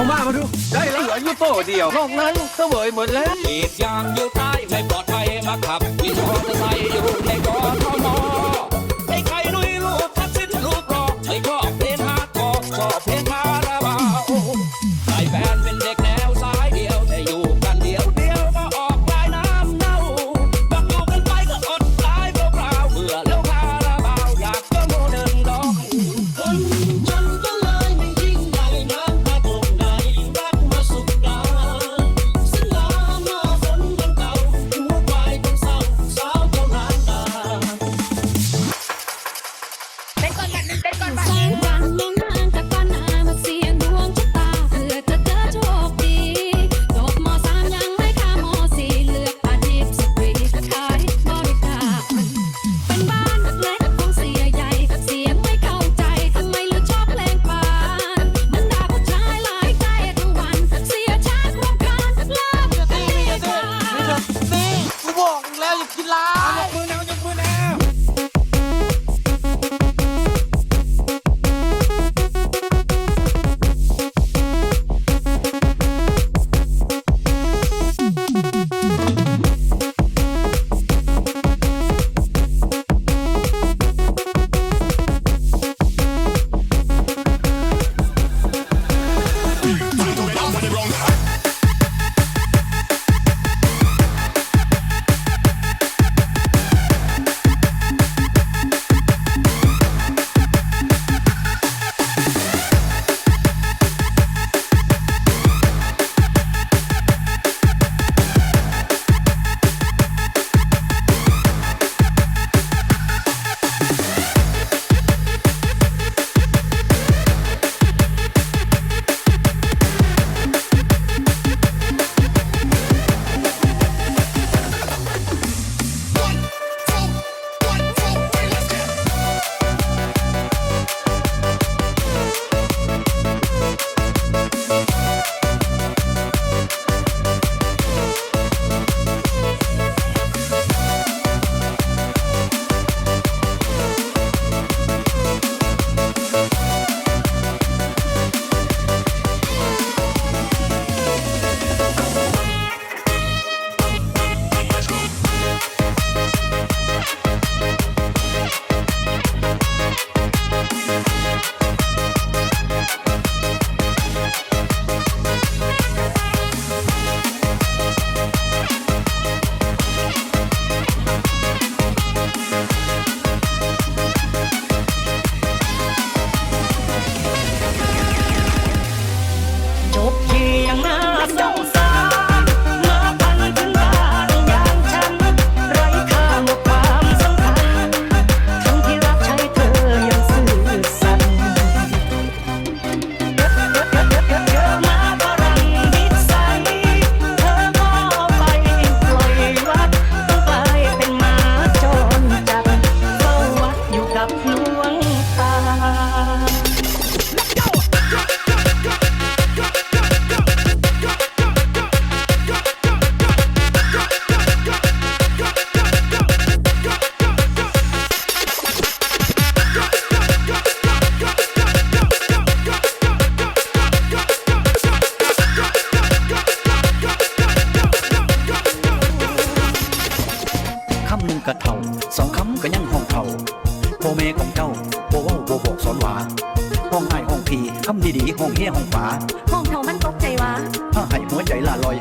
วมากมาดู ได้แล้วเหลืออยู่โต๊ะเดียวนอกนั้นเสวยหมดแล้วอีกอย่างอยู่ใต้ไม่ปลอดภัยมาขับวิมอเตอร์ไซค์อยู่ในกอทม ก็ยังห้องเขาพ่อแม่ของเจ้าบ่เว้าบ่บอกสอนหวาห้องไอห้องพีคำดีดีห้องเฮียห้องฝาห้องเขามันตกใจวะถ้าให้หัวใจละลอย